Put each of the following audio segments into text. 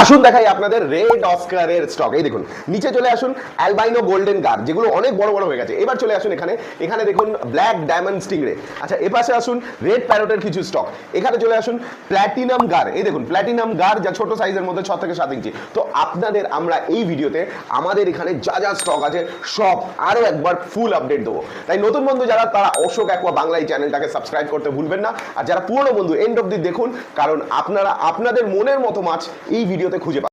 আসুন দেখাই আপনাদের রেড অস্কারের স্টক এই দেখুন, নিচে চলে আসুন অ্যালবাইনো গোল্ডেন গার যেগুলো অনেক বড় বড় হয়ে গেছে। এবার চলে আসুন এখানে এখানে দেখুন ব্ল্যাক ডায়মন্ড স্টিংরে আচ্ছা এপাশে আসুন রেড প্যারোটের কিছু স্টক এখানে চলে আসুন প্ল্যাটিনাম গার এই দেখুন প্ল্যাটিনাম গার যা ছোট সাইজের মধ্যে ছ থেকে সাত ইঞ্চি। তো আপনাদের, আমরা এই ভিডিওতে আমাদের এখানে যা যা স্টক আছে, সব আরও একবার ফুল আপডেট দেবো। তাই নতুন বন্ধু যারা, তারা অশোক একোয়া বাংলা এই চ্যানেলটাকে সাবস্ক্রাইব করতে ভুলবেন না। আর যারা পুরনো বন্ধু এন্ড অব্দি দেখুন, কারণ আপনারা, আপনাদের মনের মতো মাছ এই ভিডিওতে খুঁজে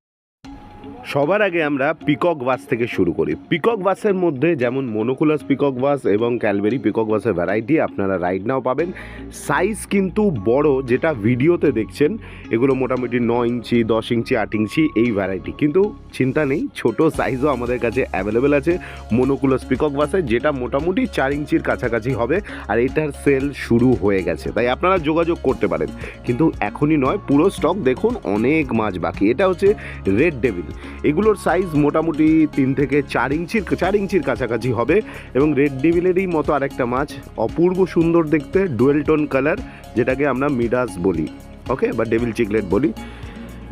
সবার আগে আমরা পিকক বাস থেকে শুরু করি। পিকক বাসের মধ্যে যেমন মোনোকুলাস পিকক বাস এবং ক্যালবেরি পিকক বাসের ভ্যারাইটি আপনারা রাইড নাও পাবেন। সাইজ কিন্তু বড়, যেটা ভিডিওতে দেখছেন, এগুলো মোটামুটি ন ইঞ্চি, দশ ইঞ্চি, আট ইঞ্চি, এই ভ্যারাইটি কিন্তু চিন্তা নেই, ছোট সাইজও আমাদের কাছে অ্যাভেলেবেল আছে মনোকুলাস পিকক বাসে, যেটা মোটামুটি চার ইঞ্চির কাছাকাছি হবে আর এটার সেল শুরু হয়ে গেছে। তাই আপনারা যোগাযোগ করতে পারেন। কিন্তু এখনই নয়, পুরো স্টক দেখুন, অনেক মাছ বাকি। এটা হচ্ছে রেড ডেভিল এগুলোর সাইজ মোটামুটি তিন থেকে চার ইঞ্চির চার ইঞ্চির কাছাকাছি হবে এবং রেড ডিভিলেরই মতো আরেকটা মাছ, অপূর্ব সুন্দর দেখতে ডুয়েল টোন কালার যেটাকে আমরা মিডাস বলি ওকে বা ডেভিল চিকলেট বলি।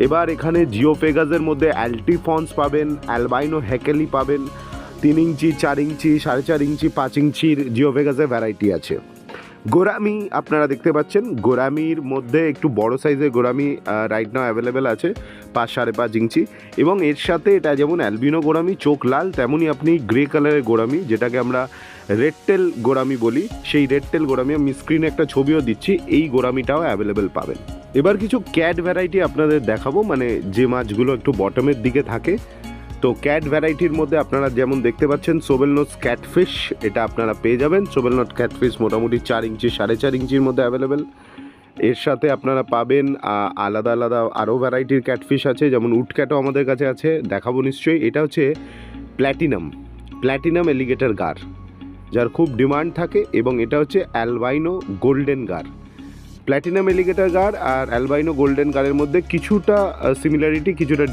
এবার এখানে জিও পেগাসের মধ্যে অ্যাল্টিফন্স পাবেন অ্যালবাইনো হ্যাকেলি পাবেন, তিন ইঞ্চি, চার ইঞ্চি, সাড়ে চার ইঞ্চি, পাঁচ ইঞ্চির জিও ভেগাসের ভ্যারাইটি আছে। গোরামি, আপনারা দেখতে পাচ্ছেন, গোরামির মধ্যে একটু বড় সাইজের গোরামি রাইট নাও অ্যাভেলেবেল আছে, পাঁচ সাড়ে পাঁচ ইঞ্চি। এবং এর সাথে এটা যেমন অ্যালবিনো গোরামি, চোখ লাল, তেমনই আপনি গ্রে কালারের গোরামি, যেটাকে আমরা রেড টেল গোরামি বলি। সেই রেড টেল গোরামি আমি স্ক্রিনে একটা ছবিও দিচ্ছি, এই গোরামিটাও অ্যাভেলেবেল পাবেন। এবার কিছু ক্যাট ভ্যারাইটি আপনাদের দেখাবো মানে যে মাছগুলো একটু বটমের দিকে থাকে। তো ক্যাট ভ্যারাইটির মধ্যে আপনারা যেমন দেখতে পাচ্ছেন সোবেলনোট ক্যাটফিশ এটা আপনারা পেয়ে যাবেন। সোবেলনোট ক্যাটফিশ মোটামুটি চার ইঞ্চি, সাড়ে চার ইঞ্চির মধ্যে অ্যাভেলেবেল এর সাথে আপনারা পাবেন আলাদা আলাদা আরও ভ্যারাইটির ক্যাটফিশ আছে, যেমন উড ক্যাটও আমাদের কাছে আছে, দেখাবো নিশ্চয়ই। এটা হচ্ছে প্ল্যাটিনাম প্ল্যাটিনাম এলিগেটর গার যার খুব ডিমান্ড থাকে, এবং এটা হচ্ছে albino golden gar platinum alligator gar আর অ্যালবাইনো গোল্ডেন গারের মধ্যে কিছুটা সিমিলারিটি কিছুটা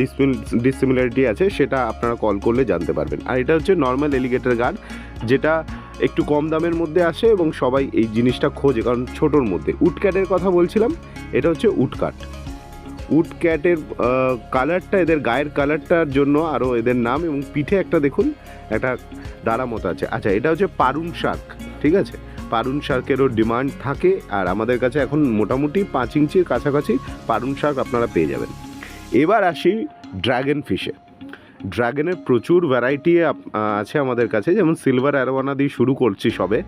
ডিসিমিলারিটি আছে, সেটা আপনারা কল করলে জানতে পারবেন। আর এটা হচ্ছে নর্মাল এলিগেটর গার, যেটা একটু কম দামের মধ্যে আসে এবং সবাই এই জিনিসটা খোঁজে, কারণ ছোটোর মধ্যে। উডক্যাটের কথা বলছিলাম, এটা হচ্ছে উডকাট উডক্যাটের কালারটা এদের গায়ের কালারটার জন্য আরও এদের নাম এবং পিঠে একটা দেখুন, একটা ডালা মতো আছে। আচ্ছা এটা হচ্ছে পারুন শাক ঠিক আছে? পারুন শার্কেরও ডিমান্ড থাকে আর আমাদের কাছে এখন মোটামুটি পাঁচ ইঞ্চির কাছাকাছি পারুন শার্ক আপনারা পেয়ে যাবেন। এবার আসি ড্রাগন ফিশে। ড্রাগনের প্রচুর ভ্যারাইটি আছে আমাদের কাছে, যেমন সিলভার অ্যারোয়ানা দিয়ে শুরু করছি সবে।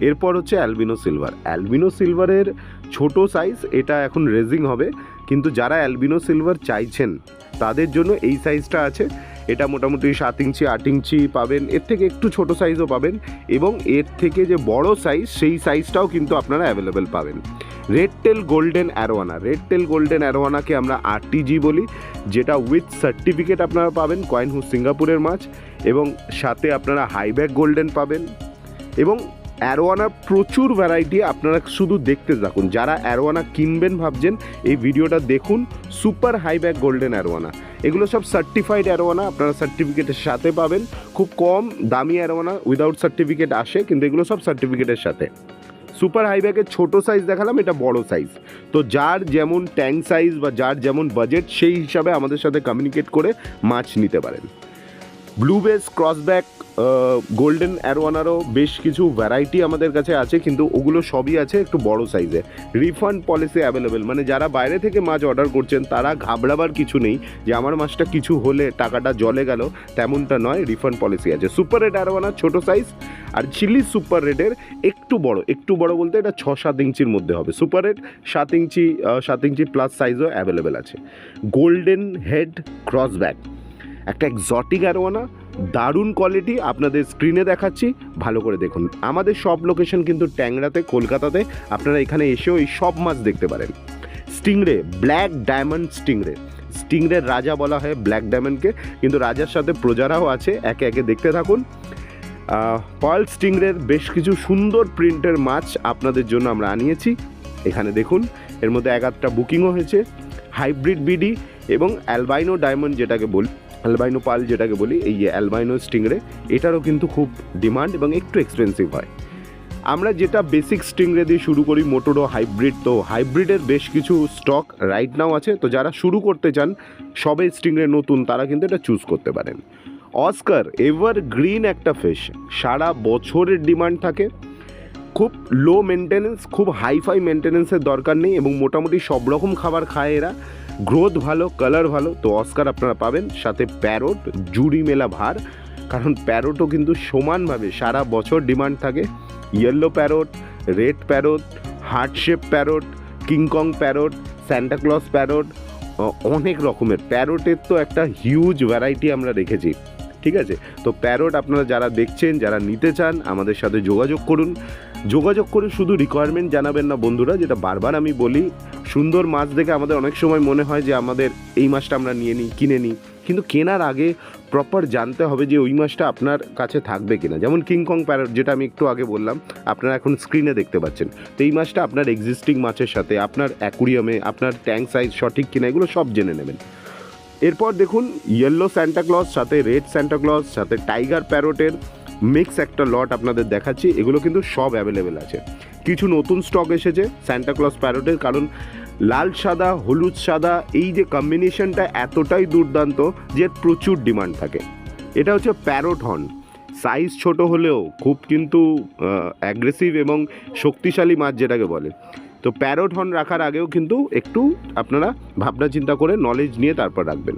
এরপর হচ্ছে অ্যালবিনো সিলভার। অ্যালবিনো সিলভারের ছোট সাইজ এটা এখন রেজিং হবে। কিন্তু যারা অ্যালবিনো সিলভার চাইছেন, তাদের জন্য এই সাইজটা আছে। এটা মোটামুটি সাত ইঞ্চি, আট ইঞ্চি পাবেন। এর থেকে একটু ছোট সাইজও পাবেন এবং এর থেকে যে বড় সাইজ সেই সাইজটাও কিন্তু আপনারা অ্যাভেলেবেল পাবেন। Red tail golden arowana red tail golden অ্যারোয়ানাকে আমরা আরটিজি বলি, যেটা উইথ সার্টিফিকেট আপনারা পাবেন কয়েনহু সিঙ্গাপুরের মাছ এবং সাথে আপনারা হাইব্যাক গোল্ডেন পাবেন এবং অ্যারোয়ানার প্রচুর ভ্যারাইটি আপনারা শুধু দেখতে থাকুন। যারা অ্যারোয়ানা কিনবেন ভাবছেন, এই ভিডিওটা দেখুন সুপার হাইব্যাক গোল্ডেন অ্যারোয়ানা। এগুলো সব সার্টিফাইড অ্যারোয়ানা, আপনারা সার্টিফিকেটের সাথে পাবেন। খুব কম দামি অ্যারোয়ানা উইদাউট সার্টিফিকেট আসে, কিন্তু এগুলো সব সার্টিফিকেটের সাথে। সুপার হাই হাইব্যাগের ছোটো সাইজ দেখালাম, এটা বড় সাইজ তো যার যেমন ট্যাঙ্ক সাইজ বা যার যেমন বাজেট সেই হিসাবে আমাদের সাথে কমিউনিকেট করে মাছ নিতে পারেন। ব্লু বেস ক্রসব্যাক গোল্ডেন অ্যারোয়ানারও বেশ কিছু ভ্যারাইটি আমাদের কাছে আছে, কিন্তু ওগুলো সবই আছে একটু বড় সাইজে রিফান্ড পলিসি অ্যাভেলেবেল মানে যারা বাইরে থেকে মাছ অর্ডার করছেন, তারা ঘাবড়াবার কিছু নেই যে আমার মাছটা কিছু হলে টাকাটা জলে গেল, তেমনটা নয় রিফান্ড পলিসি আছে। সুপার রেড অ্যারোয়ানার ছোটো সাইজ আর চিলি সুপার রেডের একটু বড় একটু বড় বলতে এটা ছ সাত ইঞ্চির মধ্যে হবে। সুপার রেড সাত ইঞ্চি সাত ইঞ্চি প্লাস সাইজও অ্যাভেলেবেল আছে। গোল্ডেন হেড ক্রসব্যাক একটা এক্সটিক অ্যারোয়ানা দারুণ কোয়ালিটি আপনাদের স্ক্রিনে দেখাচ্ছি। ভালো করে দেখুন। আমাদের সব লোকেশন কিন্তু ট্যাংরাতে, কলকাতাতে আপনারা এখানে এসেও এই সব মাছ দেখতে পারেন। Stingray black diamond stingray. স্টিংরের রাজা বলা হয় ব্ল্যাক ডায়মন্ডকে কিন্তু রাজার সাথে প্রজারাও আছে, একে একে দেখতে থাকুন। পার্ল স্টিংরের বেশ কিছু সুন্দর প্রিন্টের মাছ আপনাদের জন্য আমরা আনিয়েছি। এখানে দেখুন, এর মধ্যে এক আধটা বুকিংও হয়েছে। হাইব্রিড বিডি এবং অ্যালবাইনো ডায়মন্ড যেটাকে বলি অ্যালবাইনো পাল যেটাকে বলি, এই যে অ্যালবাইনো স্টিংরে, এটারও কিন্তু খুব ডিমান্ড এবং একটু এক্সপেন্সিভ হয়। আমরা যেটা বেসিক স্টিংরে দিয়ে শুরু করি মোটোরো হাইব্রিড তো হাইব্রিডের বেশ কিছু স্টক রাইট নাও আছে। তো যারা শুরু করতে চান সবে স্টিংরে নতুন, তারা কিন্তু এটা চুজ করতে পারেন। অস্কার এভার গ্রিন একটা ফিশ সারা বছরের ডিমান্ড থাকে। খুব লো মেনটেনেন্স খুব হাইফাই মেনটেনেন্সের দরকার নেই এবং মোটামুটি সব রকম খাবার খায় এরা। গ্রোথ ভালো কালার ভালো, তো অস্কার আপনারা পাবেন। সাথে প্যারট জুড়ি মেলা ভার। কারণ প্যারটও কিন্তু সমানভাবে সারা বছর ডিমান্ড থাকে। Yellow parrot red parrot heart shape parrot King Kong parrot Santa Claus parrot অনেক রকমের। প্যারটের তো একটা হিউজ ভ্যারাইটি আমরা রেখেছি। ঠিক আছে? তো প্যারট আপনারা যারা দেখছেন, যারা নিতে চান, আমাদের সাথে যোগাযোগ করুন। যোগাযোগ করে শুধু রিকোয়ারমেন্ট জানাবেন না বন্ধুরা, যেটা বারবার আমি বলি সুন্দর মাছ দেখে আমাদের অনেক সময় মনে হয় যে আমাদের এই মাছটা আমরা নিয়ে নিই, কিনে নিই। কিন্তু কেনার আগে প্রপার জানতে হবে যে ওই মাছটা আপনার কাছে থাকবে কিনা। যেমন কিংকং প্যারট যেটা আমি একটু আগে বললাম, আপনারা এখন স্ক্রিনে দেখতে পাচ্ছেন। তো এই মাছটা আপনার এক্সিস্টিং মাছের সাথে, আপনার অ্যাকুরিয়ামে আপনার ট্যাঙ্ক সাইজ সঠিক কিনা, এগুলো সব জেনে নেবেন। এরপর দেখুন ইয়েলো স্যান্টাক্লজ সাথে রেড স্যান্টাক্লজ সাথে টাইগার প্যারোটের মিক্স একটা লট আপনাদের দেখাচ্ছি। এগুলো কিন্তু সব অ্যাভেলেবেল আছে। কিছু নতুন স্টক এসেছে স্যান্টাক্লজ প্যারোটের কারণ লাল সাদা, হলুদ সাদা, এই যে কম্বিনেশনটা এতটাই দুর্দান্ত যে প্রচুর ডিমান্ড থাকে। এটা হচ্ছে প্যারোট হর্ন সাইজ ছোট হলেও খুব কিন্তু অ্যাগ্রেসিভ এবং শক্তিশালী মাছ যেটাকে বলে। তো প্যারোট হর্ন রাখার আগেও কিন্তু একটু আপনারা ভাবনা চিন্তা করে নলেজ নিয়ে তারপর রাখবেন।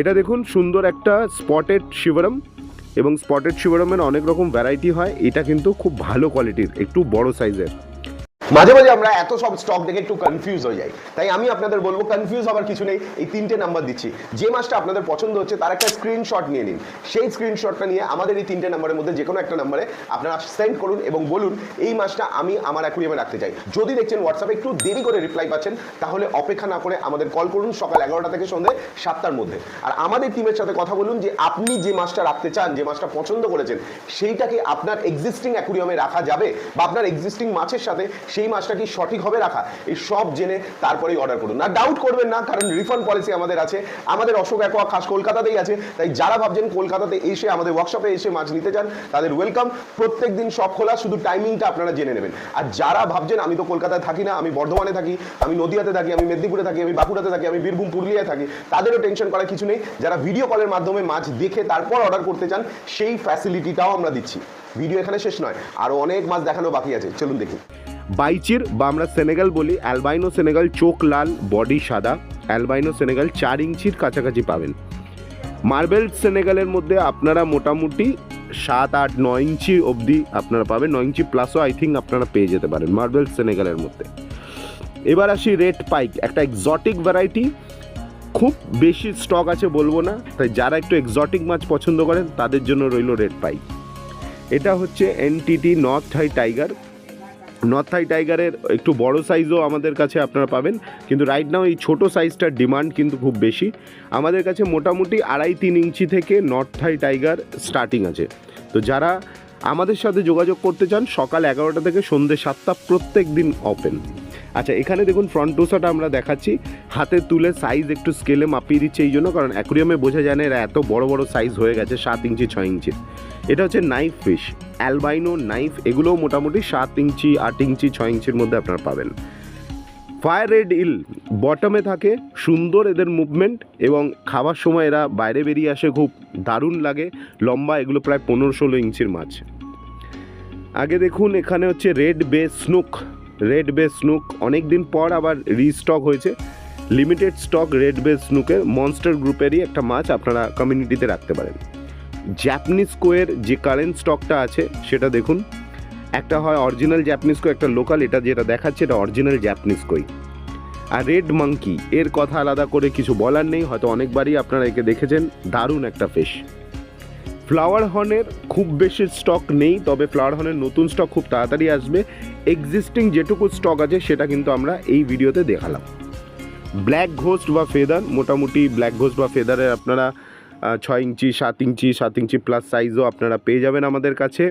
এটা দেখুন সুন্দর একটা স্পটেড শিবরম। এবং স্পটেড শিবরমের অনেক রকম ভ্যারাইটি হয়। এটা কিন্তু খুব ভালো কোয়ালিটির একটু বড় সাইজের মাঝে মাঝে আমরা এত সব স্টক দেখে একটু কনফিউজ হয়ে যাই। তাই আমি আপনাদের বলব কনফিউজ হওয়ার কিছু নেই, এই তিনটে নাম্বার দিচ্ছি। যে মাছটা আপনাদের পছন্দ হচ্ছে, তার একটা স্ক্রিনশট নিয়ে নিন। সেই স্ক্রিনশটটা নিয়ে আমাদের এই তিনটে নাম্বারের মধ্যে যে কোনো একটা নাম্বারে আপনারা সেন্ড করুন এবং বলুন, এই মাসটা আমি আমার অ্যাকুরিয়ামে রাখতে চাই। যদি দেখছেন হোয়াটসঅ্যাপে একটু দেরি করে রিপ্লাই পাচ্ছেন, তাহলে অপেক্ষা না করে আমাদের কল করুন সকাল এগারোটা থেকে সন্ধ্যে সাতটার মধ্যে। আর আমাদের টিমের সাথে কথা বলুন যে, আপনি যে মাছটা রাখতে চান, যে মাছটা পছন্দ করেছেন, সেইটাকে আপনার এক্সিস্টিং অ্যাকুরিয়ামে রাখা যাবে বা আপনার এক্সিস্টিং মাছের সাথে সেই মাছটা কি সঠিক হবে? রাখা, এই সব জেনে তারপরেই অর্ডার করুন। না ডাউট করবেন না, কারণ রিফান্ড পলিসি আমাদের আছে। আমাদের অশোক অ্যাকোয়া খাস কলকাতাতেই আছে। তাই যারা ভাবছেন কলকাতাতে এসে আমাদের ওয়ার্কশপে এসে মাছ নিতে চান, তাদের ওয়েলকাম প্রত্যেক দিন সব খোলা, শুধু টাইমিংটা আপনারা জেনে নেবেন। আর যারা ভাবছেন, আমি তো কলকাতায় থাকি না, আমি বর্ধমানে থাকি, আমি নদিয়াতে থাকি, আমি মেদিনীপুরে থাকি, আমি বাঁকুড়াতে থাকি, আমি বীরভূম, পুরুলিয়ায় থাকি, তাদেরও টেনশন করার কিছু নেই। যারা ভিডিও কলের মাধ্যমে মাছ দেখে তারপর অর্ডার করতে চান, সেই ফ্যাসিলিটিটাও আমরা দিচ্ছি। ভিডিও এখানে শেষ নয় আরও অনেক মাছ দেখানো বাকি আছে। চলুন দেখি। বাইচির বা আমরা সেনেগাল বলি, অ্যালবাইনো সেনেগাল চোখ লাল, বডি সাদা, অ্যালবাইনো সেনেগাল চার ইঞ্চির কাছাকাছি পাবেন। মার্বেল সেনেগালের মধ্যে আপনারা মোটামুটি সাত, আট, নয় ইঞ্চি অবধি আপনারা পাবেন, নয় ইঞ্চি প্লাসও আই থিঙ্ক আপনারা পেয়ে যেতে পারেন মার্বেল সেনেগালের মধ্যে। এবার আসি রেড পাইক, একটা এক্সটিক ভ্যারাইটি, খুব বেশি স্টক আছে বলব না, তাই যারা একটু এক্সটিক মাছ পছন্দ করেন তাদের জন্য রইল রেড পাইক। এটা হচ্ছে NTT north high tiger north Thai টাইগারের একটু বড় সাইজও আমাদের কাছে আপনারা পাবেন। কিন্তু রাইট নাও এই ছোটো সাইজটার ডিমান্ড কিন্তু খুব বেশি। আমাদের কাছে মোটামুটি আড়াই তিন ইঞ্চি থেকে নর্থ থাই টাইগার স্টার্টিং আছে। তো যারা আমাদের সাথে যোগাযোগ করতে চান, সকাল এগারোটা থেকে সন্ধ্যে সাতটা প্রত্যেক দিন ওপেন আচ্ছা এখানে দেখুন ফ্রন্ট টোসাটা আমরা দেখাচ্ছি। হাতে তুলে সাইজ একটু স্কেলে মাপিয়ে দিচ্ছে এই জন্য, কারণ অ্যাকুরিয়ামে বোঝা যায় না এরা এত বড় বড় সাইজ হয়ে গেছে, সাত ইঞ্চি, ছয় ইঞ্চি। এটা হচ্ছে নাইফ ফিশ অ্যালবাইনো নাইফ এগুলোও মোটামুটি সাত ইঞ্চি, আট ইঞ্চি, ছয় ইঞ্চির মধ্যে আপনারা পাবেন। ফায়ার রেড ইল বটমে থাকে, সুন্দর এদের মুভমেন্ট এবং খাওয়ার সময় এরা বাইরে বেরিয়ে আসে, খুব দারুণ লাগে। লম্বা, এগুলো প্রায় পনেরো ষোলো ইঞ্চির মাছ। আগে দেখুন, এখানে হচ্ছে রেড বে স্নুক রেড বে স্নুক অনেক দিন পর আবার রিস্টক হয়েছে। লিমিটেড স্টক রেড বে স্নুকের মনস্টার গ্রুপেরই একটা মাছ আপনারা কমিউনিটিতে রাখতে পারেন। জ্যাপানিজ কোয়ের যে কারেন্ট স্টকটা আছে, সেটা দেখুন। একটা হয় অরিজিনাল জ্যাপানিজ কো একটা লোকাল এটা যেটা দেখাচ্ছে, এটা অরিজিনাল জ্যাপানিজ কই আর রেড মাঙ্কি এর কথা আলাদা করে কিছু বলার নেই, হয়তো অনেকবারই আপনারা একে দেখেছেন। দারুণ একটা ফিশ ফ্লাওয়ার হর্নের খুব বেশি স্টক নেই, তবে ফ্লাওয়ার হর্নের নতুন স্টক খুব তাড়াতাড়ি আসবে। এক্সিস্টিং যেটুকু স্টক আছে, সেটা কিন্তু আমরা এই ভিডিওতে দেখালাম। ব্ল্যাক ঘোস্ট বা ফেদার মোটামুটি ব্ল্যাক ঘোস্ট বা ফেদারের আপনারা ছয় ইঞ্চি, সাত ইঞ্চি সাত ইঞ্চি প্লাস সাইজও আপনারা পেয়ে যাবেন আমাদের কাছে।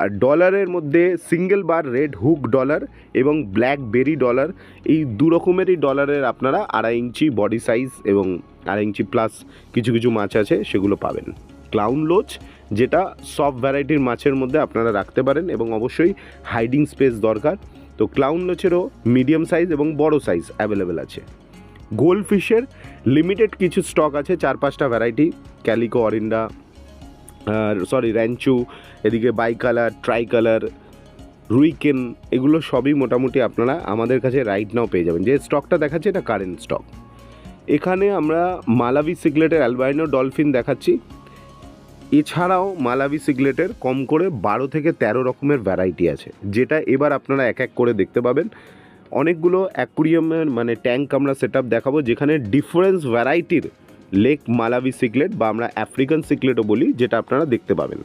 আর ডলারের মধ্যে single bar red hook dollar এবং ব্ল্যাক বেরি ডলার এই দু রকমেরই ডলারের আপনারা আড়াই ইঞ্চি বডি সাইজ এবং আড়াই ইঞ্চি প্লাস কিছু কিছু মাছ আছে, সেগুলো পাবেন। ক্লাউন লোচ যেটা সব ভ্যারাইটির মাছের মধ্যে আপনারা রাখতে পারেন এবং অবশ্যই হাইডিং স্পেস দরকার। তো ক্লাউন লোচেরও মিডিয়াম সাইজ এবং বড় সাইজ অ্যাভেলেবেল আছে। গোল্ড ফিশের লিমিটেড কিছু স্টক আছে, চার পাঁচটা variety calico oranda sorry ranchu এদিকে bicolour tricolour ryukin এগুলো সবই মোটামুটি আপনারা আমাদের কাছে রাইট নাও পেয়ে যাবেন। যে স্টকটা দেখাচ্ছে এটা কারেন্ট স্টক এখানে আমরা মালাভি সিগলেটের অ্যালবাইনো ডলফিন দেখাচ্ছি। এছাড়াও মালাভি সিগলেটের কম করে বারো থেকে তেরো রকমের ভ্যারাইটি আছে, যেটা এবার আপনারা এক এক করে দেখতে পাবেন। অনেকগুলো অ্যাকুরিয়ামের মানে ট্যাঙ্ক আমরা সেট দেখাবো, যেখানে ডিফারেন্স ভ্যারাইটির লেক মালাভি সিগলেট বা আমরা আফ্রিকান সিগলেটও বলি, যেটা আপনারা দেখতে পাবেন।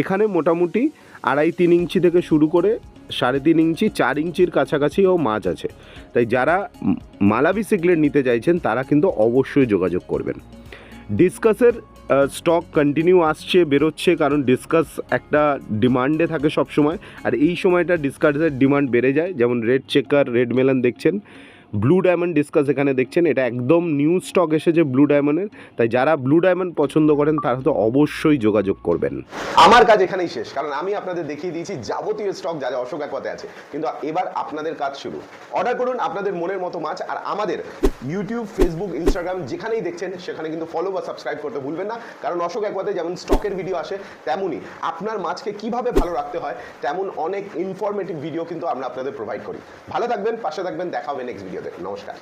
এখানে মোটামুটি আড়াই তিন ইঞ্চি থেকে শুরু করে সাড়ে তিন ইঞ্চি, চার ইঞ্চির কাছাকাছিও মাছ আছে। তাই যারা মালাভি সিগলেট নিতে চাইছেন, তারা কিন্তু অবশ্যই যোগাযোগ করবেন। ডিসকাসের স্টক কন্টিনিউ আসছে, বেরোচ্ছে, কারণ ডিসকাস একটা ডিমান্ডে থাকে সব সময় আর এই সময়টা ডিসকাসের ডিমান্ড বেড়ে যায়। যেমন রেড চেকার রেড মেলন দেখছেন। ব্লু ডায়মন্ড ডিসকাস এখানে দেখছেন, এটা একদম নিউ স্টক এসেছে ব্লু ডায়মন্ডের তাই যারা ব্লু ডায়মন্ড পছন্দ করেন, তারা তো অবশ্যই যোগাযোগ করবেন। আমার কাজ এখানেই শেষ, কারণ আমি আপনাদের দেখিয়ে দিয়েছি যাবতীয় স্টক যা যা অশোক একপাতে আছে। কিন্তু এবার আপনাদের কাজ শুরু। অর্ডার করুন আপনাদের মনের মতো মাছ আর আমাদের ইউটিউব ফেসবুক ইনস্টাগ্রাম যেখানেই দেখছেন, সেখানে কিন্তু ফলো বা সাবস্ক্রাইব করতে ভুলবেন না। কারণ অশোক একপাতে যেমন স্টকের ভিডিও আসে তেমনই আপনার মাছকে কীভাবে ভালো রাখতে হয়, তেমন অনেক ইনফরমেটিভ ভিডিও কিন্তু আমরা আপনাদের প্রোভাইড করি। ভালো থাকবেন, পাশে থাকবেন, দেখা হবে নেক্সট ভিডিওতে নমস্কার